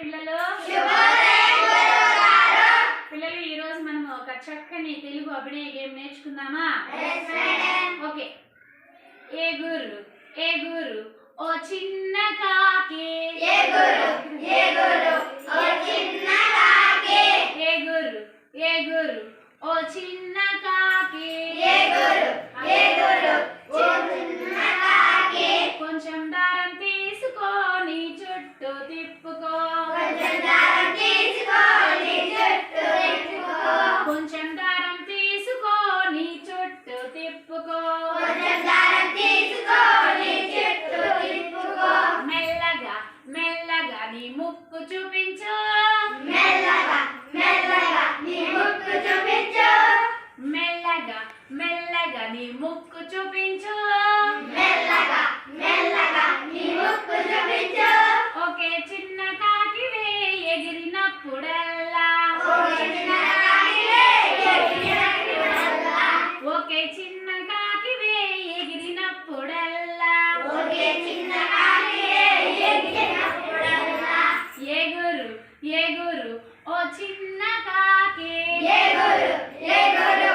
పిల్లలు? పిల్లలు ఈ రోజు మనం ఒక చక్కని తెలుగు అభినయ గేమ్ నేర్చుకుందామా? ఓకే. ఏ గురు ఏ గురు ఓ చిన్న కాకి. ఏ గురు ఏ గురు ఓ చిన్న నీ ముక్కు చూపించు. ఒకే చిన్న కాకివే ఎగిరినప్పుడల్లా. ఒకే చిన్న కాకివే ఎగిరినప్పుడల్లా. ఎగురు ఎగురు ఓ చిన్న కాకి. ఎగురు ఎగురు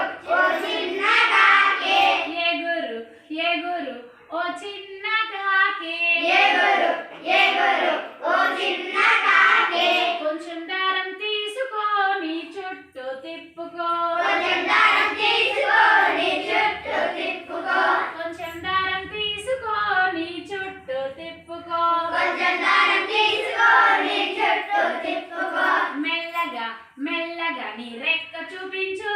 ఓ చిన్న కాకి. కొంచెం దారం తీసుకొని చుట్టూ తిప్పుకో. కొంచెం దారం తీసుకొని చుట్టూ తిప్పుకో. మెల్లగా మెల్లగా నీ రెక్క చూపించు.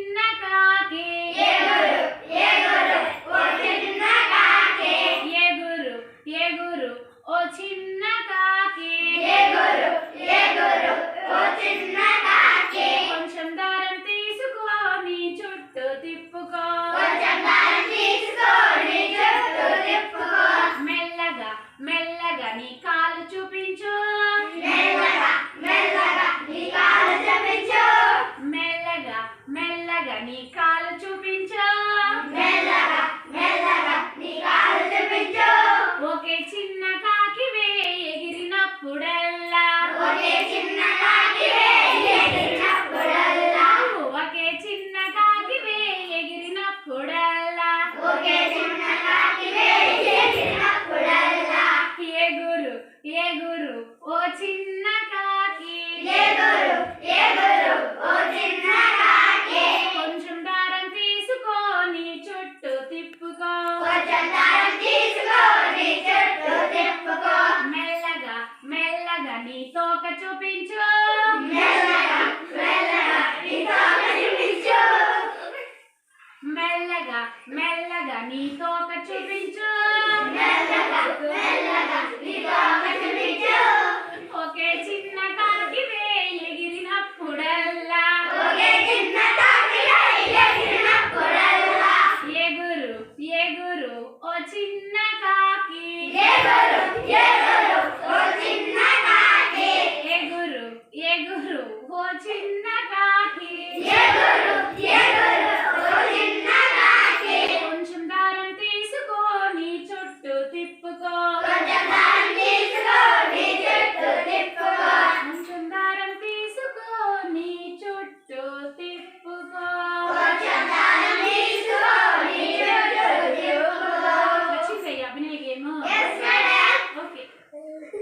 ఎగురు ఎగురు ఓ చిన్న కాకి. కొంచెం దారం తీసుకొని చుట్టూ తిప్పుకో. మెల్లగా మెల్లగా నీ తోక చూపించు. మెల్లగా మెల్లగా నీ తోక చూపించు. ഓക്കെ